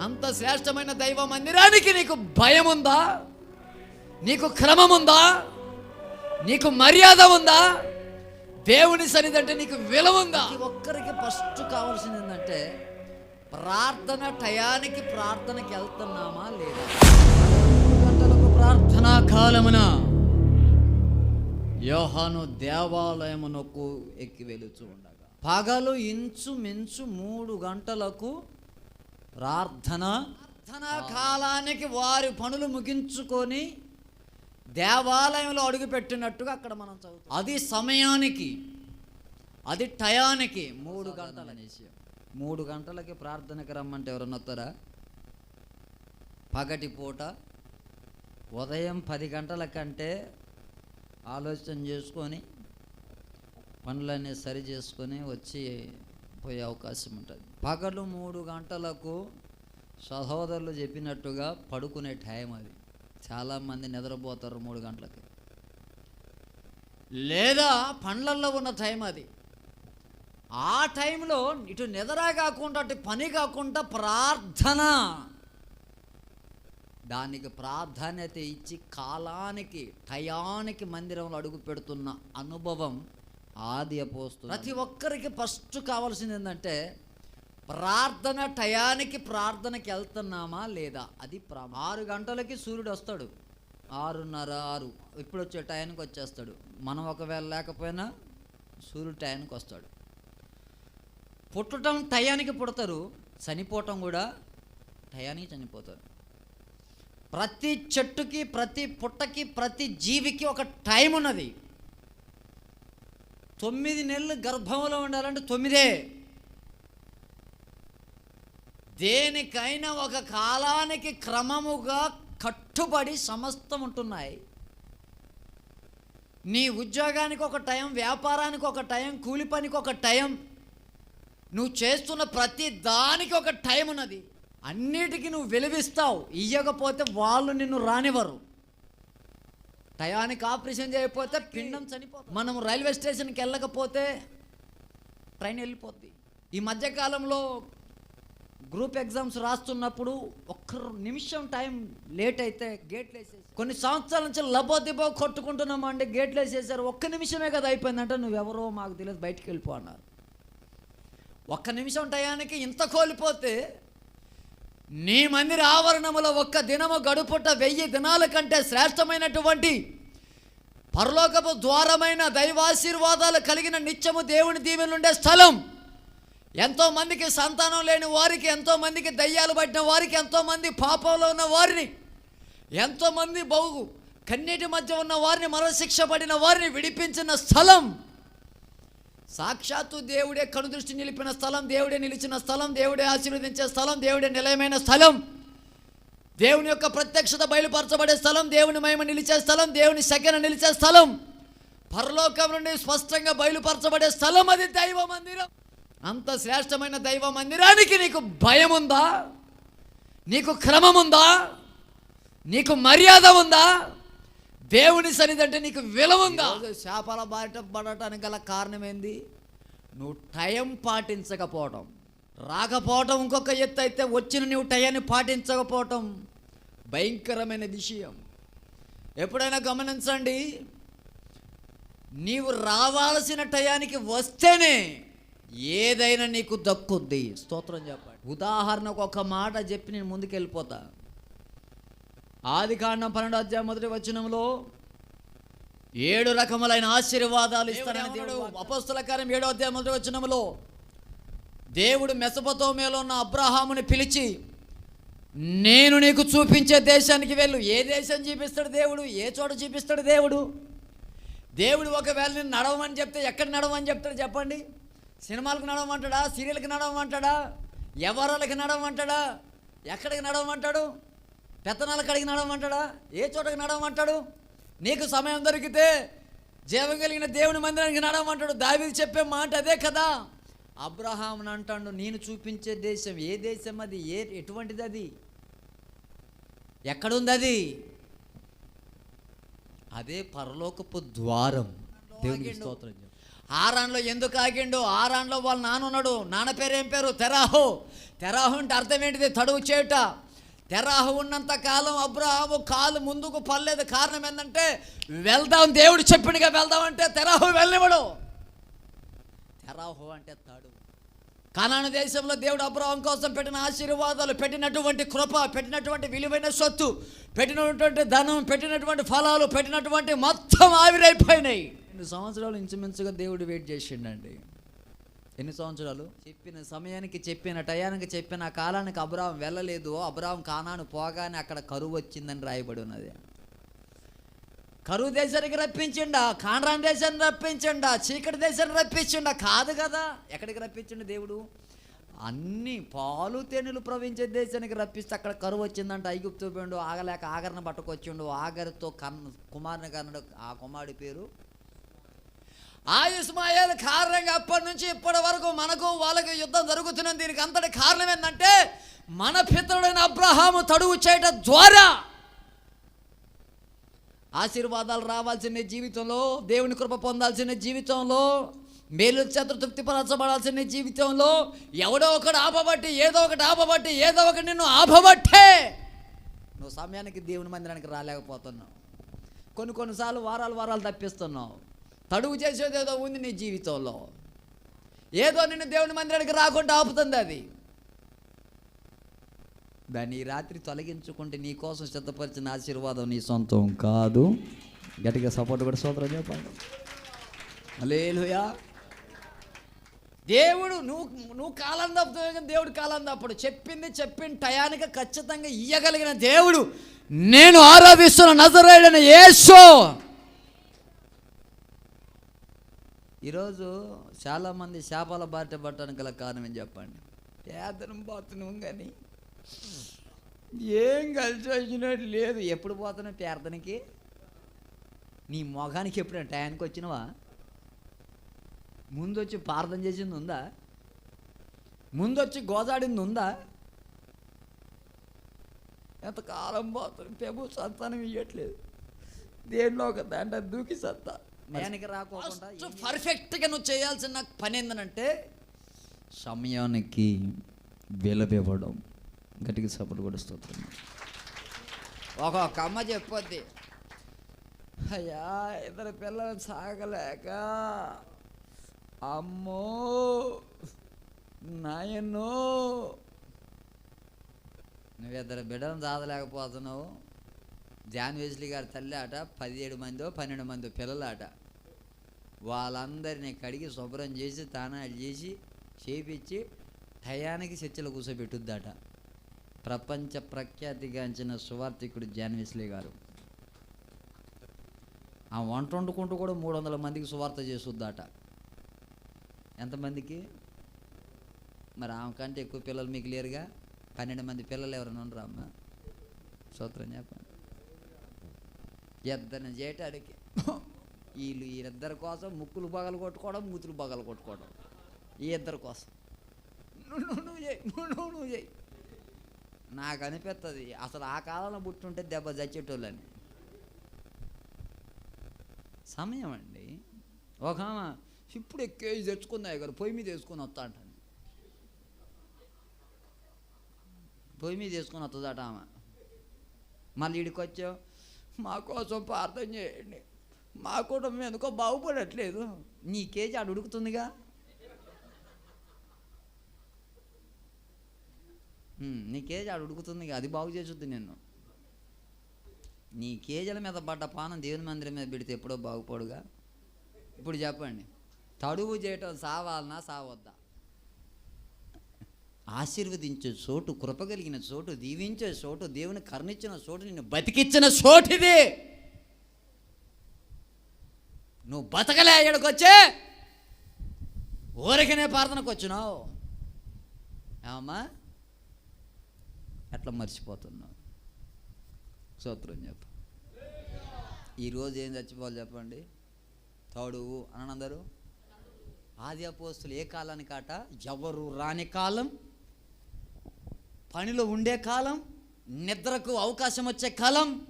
అంత శ్రేష్టమైన దైవ మందిరానికి నీకు భయం ఉందా నీకు క్రమం ఉందా నీకు మర్యాద ఉందా? దేవుని సన్నిధి అంటే నీకు విలువ ఉందా ఒక్కరికి ఫస్ట్ కావాల్సింది ఏంటంటే ప్రార్థన టయానికి ప్రార్థనకి వెళ్తున్నామా లేదా? మూడు గంటలకు ప్రార్థనా కాలమున యోహాను దేవాలయమునకు ఎక్కి వెలుచు ఉండగా పగలు ఇంచు మించు మూడు గంటలకు ప్రార్థన ప్రార్థనా కాలానికి వారి పనులు ముగించుకొని దేవాలయంలో అడుగుపెట్టినట్టుగా అక్కడ మనం చదువుతాం. అది సమయానికి అది టయానికి మూడు గంటల మూడు గంటలకి ప్రార్థనకి రమ్మంటే ఎవరన్నా వస్తారా? పగటి పూట ఉదయం పది గంటల కంటే ఆలోచన చేసుకొని పనులన్నీ సరి చేసుకొని వచ్చి పోయే అవకాశం ఉంటుంది. పగలు మూడు గంటలకు సహోదరులు చెప్పినట్టుగా పడుకునే టైం అది. చాలామంది నిద్రపోతారు మూడు గంటలకి. లేదా పండ్లల్లో ఉన్న టైం అది. ఆ టైంలో ఇటు నిద్ర కాకుండా అటు పని కాకుండా ప్రార్థన. దానికి ప్రాధాన్యత ఇచ్చి కాలానికి టయానికి మందిరంలో అడుగు పెడుతున్న అనుభవం ఆది అపోస్తు ప్రతి ఒక్కరికి ఫస్ట్ కావాల్సింది ఏంటంటే ప్రార్థన టయానికి ప్రార్థనకి వెళ్తున్నామా లేదా? అది ప్రా ఆరు గంటలకి సూర్యుడు వస్తాడు. ఆరున్నర ఆరు. ఇప్పుడు వచ్చే టయానికి వచ్చేస్తాడు. మనం ఒకవేళ లేకపోయినా సూర్యుడు టయానికి వస్తాడు. పుట్టడం టయానికి పుడతారు. చనిపోవటం కూడా టయానికి చనిపోతారు. ప్రతి చెట్టుకి ప్రతి పుట్టకి ప్రతి జీవికి ఒక టైం ఉన్నది. తొమ్మిది నెలలు గర్భంలో ఉండాలంటే తొమ్మిదే. దేనికైనా ఒక కాలానికి క్రమముగా కట్టుబడి సమస్తం ఉంటున్నాయి. నీ ఉద్యోగానికి ఒక టైం వ్యాపారానికి ఒక టైం కూలి పనికి ఒక టైం. నువ్వు చేస్తున్న ప్రతి దానికి ఒక టైం ఉన్నది. అన్నిటికీ నువ్వు వెలివిస్తావు. ఇయ్యకపోతే వాళ్ళు నిన్ను రానివ్వరు. టయానికి ఆపరేషన్ చేయకపోతే పిండం చనిపోతుంది. మనం రైల్వే స్టేషన్కి వెళ్ళకపోతే ట్రైన్ వెళ్ళిపోద్ది. ఈ మధ్యకాలంలో గ్రూప్ ఎగ్జామ్స్ రాస్తున్నప్పుడు ఒక్క నిమిషం టైం లేట్ అయితే గేట్లు వేసేసి కొన్ని సంవత్సరాల నుంచి లబో దిబో కొట్టుకుంటున్నాం అంటే గేట్లు వేసేసారు. ఒక్క నిమిషమే కదా అయిపోయిందంటే నువ్వెవరో మాకు తెలియదు బయటికి వెళ్ళిపో అన్నారు. ఒక్క నిమిషం టయానికి ఇంత కోల్పోతే నీ మందిర ఆవరణములో ఒక్క దినము గడుపుట వెయ్యి దినాల కంటే శ్రేష్టమైనటువంటి పరలోకపు ద్వారమైన దైవాశీర్వాదాలు కలిగిన నిత్యము దేవుని దీవెనుండే స్థలం. ఎంతో మందికి సంతానం లేని వారికి ఎంతో మందికి దయ్యాలు పట్టిన వారికి ఎంతో మంది పాపంలో ఉన్న వారిని ఎంతో మంది బహు కన్నీటి మధ్య ఉన్న వారిని మరశిక్ష పడిన వారిని విడిపించిన స్థలం. సాక్షాత్తు దేవుడే కనుదృష్టి నిలిపిన స్థలం దేవుడే నిలిచిన స్థలం దేవుడే ఆశీర్వదించే స్థలం దేవుడే నిలయమైన స్థలం. దేవుని యొక్క ప్రత్యక్షత బయలుపరచబడే స్థలం దేవుని మహిమ నిలిచే స్థలం దేవుని సఖ్యన నిలిచే స్థలం. పరలోకం నుండి స్పష్టంగా బయలుపరచబడే స్థలం అది దైవ మందిరం. అంత శ్రేష్టమైన దైవ మందిరానికి నీకు భయం ఉందా నీకు క్రమం ఉందా నీకు మర్యాద ఉందా? దేవుని సన్నిధి అంటే నీకు విలువ శాపాల చేపల పడటానికి గల కారణం ఏంది నువ్వు టైం పాటించకపోవటం. రాకపోవటం ఇంకొక ఎత్తు అయితే వచ్చిన నువ్వు టయాన్ని పాటించకపోవటం భయంకరమైన విషయం. ఎప్పుడైనా గమనించండి నీవు రావాల్సిన టయానికి వస్తేనే ఏదైనా నీకు దక్కుద్ది. స్తోత్రం చెప్పండి. ఉదాహరణకు ఒక మాట చెప్పి నేను ముందుకెళ్ళిపోతా. ఆది కాండం పన్నెండు అధ్యాయం మొదటి వచనంలో ఏడు రకములైన ఆశీర్వాదాలు ఇస్తానని దేవుడు అపస్తుల కార్యం ఏడో అధ్యాయం మొదటి వచనంలో దేవుడు మెసపతోమేలో ఉన్న అబ్రహాముని పిలిచి నేను నీకు చూపించే దేశానికి వెళ్ళు. ఏ దేశం చూపిస్తాడు దేవుడు? ఏ చోట చూపిస్తాడు దేవుడు? దేవుడు ఒకవేళ నేను నడవమని చెప్తే ఎక్కడ నడవమని చెప్తాడు చెప్పండి? సినిమాలకు నడవమంటాడా? సీరియల్కి నడవమంటాడా? ఎవరాలకి నడవమంటాడా? ఎక్కడికి నడవమంటాడు? పెత్తనాల కడిగి నడవమంటాడా ఏ చోటకి నడవమంటాడు నీకు సమయం దొరికితే జీవం కలిగిన దేవుని మందిరానికి నడవమంటాడు దావీదు చెప్పే మాట అదే కదా. అబ్రహాం అంటాడు నేను చూపించే దేశం ఏ దేశం అది? ఏ ఎటువంటిది అది? ఎక్కడుంది అది? అదే పరలోకపు ద్వారం. దేవునికి స్తోత్రం. ఆరాన్లో ఎందుకు ఆగిండు? ఆరాన్లో వాళ్ళ నాన్న ఉన్నాడు. నాన్న పేరు ఏం పేరు? తెరాహో. తెరాహు అంటే అర్థం ఏంటిది? తడువు చేయుట. తెరాహు ఉన్నంత కాలం అబ్రహాము కాలు ముందుకు పడలేదు. కారణం ఏంటంటే వెళ్దాం దేవుడు చెప్పినగా వెళ్దాం అంటే తెరాహు వెళ్ళనివ్వడు. తెరాహు అంటే తాడు. కనాన దేశంలో దేవుడు అబ్రహం కోసం పెట్టిన ఆశీర్వాదాలు పెట్టినటువంటి కృప పెట్టినటువంటి విలువైన సొత్తు పెట్టినటువంటి ధనం పెట్టినటువంటి ఫలాలు పెట్టినటువంటి మొత్తం ఆవిరైపోయినాయి. రెండు సంవత్సరాలు ఇంచుమించుగా దేవుడు వెయిట్ చేసిండండి. ఎన్ని సంవత్సరాలు? చెప్పిన సమయానికి చెప్పిన టయానికి చెప్పిన కాలానికి అబ్రాహం వెళ్ళలేదు. అబ్రాహం కానాను పోగానే అక్కడ కరువు వచ్చిందని రాయబడి ఉన్నది. కరువు దేశానికి రప్పించిండా? కాన్రాన్ దేశాన్ని రప్పించిండా? చీకటి దేశాన్ని రప్పించిండా? కాదు కదా. ఎక్కడికి రప్పించిండు దేవుడు? అన్ని పాలు తేనెలు ప్రవహించే దేశానికి రప్పిస్తే అక్కడ కరువు వచ్చిందంట. ఐగుప్తు పోయిండు ఆగలేక ఆగరణ పట్టుకొచ్చిండు. ఆగరితో కన్ కుమారుని కన్నడు ఆ కుమారుడి పేరు ఆ ఇస్మాయిల్ కారణంగా అప్పటి నుంచి ఇప్పటి వరకు మనకు వాళ్ళకి యుద్ధం జరుగుతున్నది. దీనికి అంతటి కారణం ఏంటంటే మన పితరుడైన అబ్రహాము తడువు చేయటం ద్వారా ఆశీర్వాదాలు రావాల్సిన జీవితంలో దేవుని కృప పొందాల్సిన జీవితంలో మేలు చేత తృప్తిపరచబడాల్సిన జీవితంలో ఎవడో ఒకటి ఆపబట్టి ఏదో ఒకటి ఆపబట్టి ఏదో ఒకటి నిన్ను ఆపబట్టే నువ్వు సమయానికి దేవుని మందిరానికి రాలేకపోతున్నావు. కొన్ని కొన్నిసార్లు వారాలు వారాలు తప్పిస్తున్నావు. తడువు చేసేది ఏదో ఉంది నీ జీవితంలో. ఏదో నిన్ను దేవుని మందిరానికి రాకుండా ఆపుతుంది అది. దాన్ని ఈ రాత్రి తొలగించుకుంటే నీ కోసం సిద్ధపరిచిన ఆశీర్వాదం నీ సొంతం కాదు. గట్టిగా సపోర్ట్ కూడా సోదరం చెప్పండి. అలేలుయా దేవుడు నువ్వు నువ్వు కాలం తప్పుతావు దేవుడు కాలం తప్పుడు. చెప్పింది చెప్పిన టయానికి ఖచ్చితంగా ఇయ్యగలిగిన దేవుడు నేను ఆరాధిస్తున్న నజరేడని ఏసో ఈరోజు చాలామంది చేపల బారిట పట్టడానికి గల కారణం ఏం చెప్పండి? పేదనం పోతున్నాం కానీ ఏం కలిసి వచ్చినట్టు లేదు. ఎప్పుడు పోతున్నావు పేర్దనకి నీ మొఖానికి ఎప్పుడైనా టయానికి వచ్చినవా? ముందు వచ్చి ప్రార్థన చేసింది ఉందా? ముందు వచ్చి గోదాడింది ఉందా? ఎంతకాలం పోతుంది ప్రభు సంతానం ఇవ్వట్లేదు దేనిలో ఒక దండ దూకి సత్తా. టయానికి రాకోకుండా పర్ఫెక్ట్గా నువ్వు చేయాల్సిన పని ఏంటంటే సమయానికి విలవివ్వడం. గట్టిగా సపోర్ట్ కూడా స్తోత్రం. ఒక అమ్మ చెప్పొద్ది. అయ్యా ఇద్దరు పిల్లలు సాగలేక అమ్మో నాయనో. నువ్వు ఇద్దరు బిడ్డలను దాదలేకపోతున్నావు జాన్ వెస్లీ గారి తల్లి ఆట పదిహేడు మందో పన్నెండు మందో పిల్లలాట. వాళ్ళందరినీ కడిగి శుభ్రం చేసి తానాలు చేసి చేపించి టయానికి చర్చలు కూర్చోబెట్టుద్దట ప్రపంచ ప్రఖ్యాతిగాంచిన సువార్థికుడు జాన్ వెస్లీ గారు. ఆ వంట వండుకుంటూ కూడా మూడు వందల మందికి సువార్త చేసుద్దట. ఎంతమందికి? మరి ఆమె కంటే ఎక్కువ పిల్లలు మీకు లేరుగా? పన్నెండు మంది పిల్లలు ఎవరైనా ఉండరా అమ్మ? సూత్రం చెప్పండి. ఇద్దరిని చేయటానికి వీళ్ళు వీరిద్దరి కోసం ముక్కులు పగలు కొట్టుకోవడం మూతులు పగలు కొట్టుకోవడం. ఈ ఇద్దరి కోసం. నువ్వు నువ్వు చేయి నువ్వు నువ్వు చేయి నాకు అనిపిస్తుంది అసలు ఆ కాలంలో పుట్టుంటే దెబ్బ చచ్చేటోళ్ళని. సమయం అండి. ఒక ఆమె ఇప్పుడు కేజీ తెచ్చుకున్నాయి గారు పొయ్యి మీద వేసుకొని వస్తా అంటాను పొయ్యి మీద వేసుకొని వస్తుందట ఆమె. మళ్ళీ ఇడికి వచ్చావు మా కోసం ప్రార్థన చేయండి. మా కుటుంబం ఎందుకో బాగుపడట్లేదు. నీ కేజీ ఆడు ఉడుకుతుందిగా. నీ కేజీ ఆడు ఉడుకుతుందిగా. అది బాగు చేసుద్ది నిన్ను. నీ కేజీల మీద పడ్డ పానం దేవుని మందిరం మీద పెడితే ఎప్పుడో బాగుపడుగా. ఇప్పుడు చెప్పండి. తడువు చేయటం సావాలనా సావద్దా? ఆశీర్వదించే చోటు కృపగలిగిన చోటు దీవించే చోటు దేవుని కరుణించిన చోటు నిన్ను బతికిచ్చిన చోటిది నువ్వు బతకలే ఇక్కడికొచ్చే ఊరికనే ప్రార్థనకు వచ్చినావు. ఏమమ్మా? ఎట్లా మర్చిపోతున్నావు? స్తోత్రం చెప్పు. ఈరోజు ఏం చచ్చిపోవాలి చెప్పండి? తోడువు అని అందరూ ఆది అపోస్తులు ఏ కాలానికి కాట ఎవరు రాని కాలం? పనిలో ఉండే కాలం నిద్రకు అవకాశం వచ్చే కాలం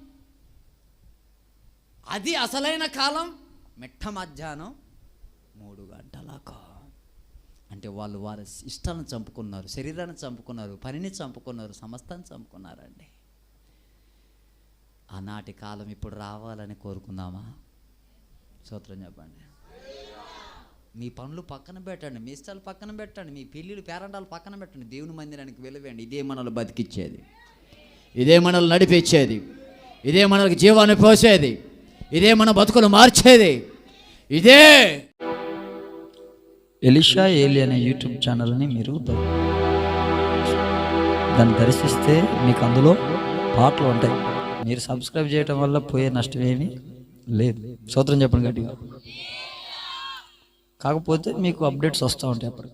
అది అసలైన కాలం మిట్ట మధ్యాహ్నం మూడు గంటలకు. అంటే వాళ్ళు వారి ఇష్టాలను చంపుకున్నారు శరీరాన్ని చంపుకున్నారు పనిని చంపుకున్నారు సమస్తాన్ని చంపుకున్నారండి. ఆనాటి కాలం ఇప్పుడు రావాలని కోరుకుందామా? సూత్రం చెప్పండి. మీ పనులు పక్కన పెట్టండి మీ ఇష్టాలు పక్కన పెట్టండి మీ పెళ్ళిళ్ళు పేరంటాలు పక్కన పెట్టండి. దేవుని మందిరానికి వెళ్ళవేయండి ఇదే మనల్ని బతికిచ్చేది. ఇదే మనల్ని నడిపించేది. ఇదే మనకి జీవాన్ని పోసేది. ఇదే మన బతుకులు మార్చేది. ఇదే ఎలిషా ఏలి అనే యూట్యూబ్ ఛానల్ని మీరు దాన్ని దర్శిస్తే మీకు అందులో పాటలు ఉంటాయి. మీరు సబ్స్క్రైబ్ చేయటం వల్ల పోయే నష్టం ఏమీ లేదు. సూత్రం చెప్పండి గట్టిగా. కాకపోతే మీకు అప్డేట్స్ వస్తూ ఉంటాయి అప్పటికి